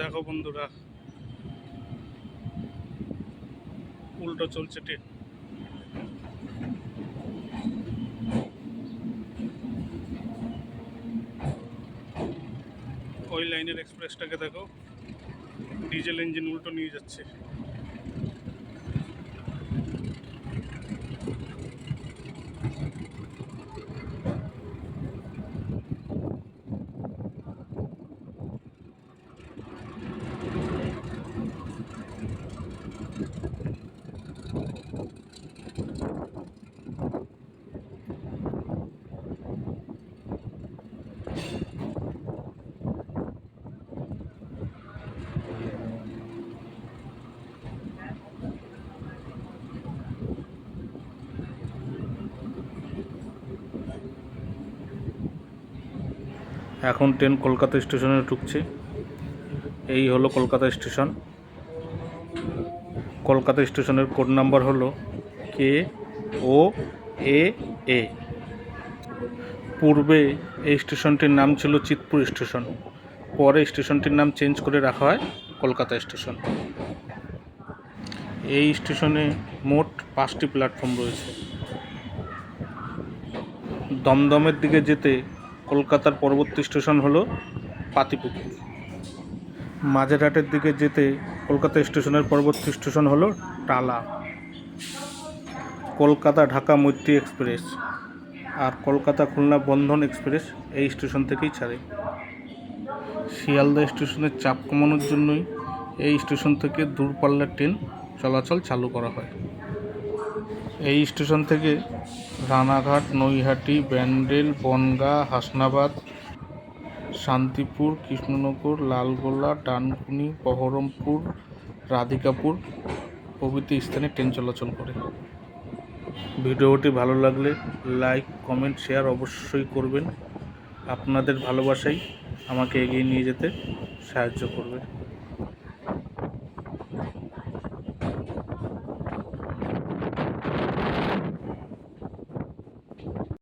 দেখো বন্ধুরা। উল্টো চলছে ট্রেন। ওই লাইনের এক্সপ্রেসটাকে দেখো। ডিজেল ইঞ্জিন উল্টো নিয়ে যাচ্ছে। এখন ট্রেন কলকাতা স্টেশনে ঢুকছে। এই হলো কলকাতা স্টেশন। কলকাতা স্টেশনের কোড নাম্বার হলো কে ও এ এ। পূর্বে এই স্টেশনটির নাম ছিল চিতপুর স্টেশন। পরে স্টেশনটির নাম চেঞ্জ করে রাখা হয় কলকাতা স্টেশন। এই স্টেশনে মোট পাঁচটি প্ল্যাটফর্ম রয়েছে। দমদমের দিকে যেতে কলকাতার পরবর্তী স্টেশন হলো পাতিপুকুর। মাঝেরহাটের দিকে যেতে কলকাতা স্টেশনের পরবর্তী স্টেশন হলো টালা। কলকাতা ঢাকা মৈত্রী এক্সপ্রেস আর কলকাতা খুলনা বন্ধন এক্সপ্রেস এই স্টেশন থেকেই ছাড়ে। শিয়ালদা স্টেশনের চাপ কমানোর জন্যই এই স্টেশন থেকে দূরপাল্লার ট্রেন চলাচল চালু করা হয়। এই স্টেশন থেকে রানাঘাট, নৈহাটি, ব্যান্ডেল, বনগাঁ, হাসনাবাদ, শান্তিপুর, কৃষ্ণনগর, লালগোলা, ডানকুনি, বহরমপুর, রাধিকাপুর প্রভৃতি স্থানে ট্রেন চলাচল করে। ভিডিওটি ভালো লাগলে লাইক, কমেন্ট, শেয়ার অবশ্যই করবেন। আপনাদের ভালোবাসাই আমাকে এগিয়ে নিয়ে যেতে সাহায্য করবে।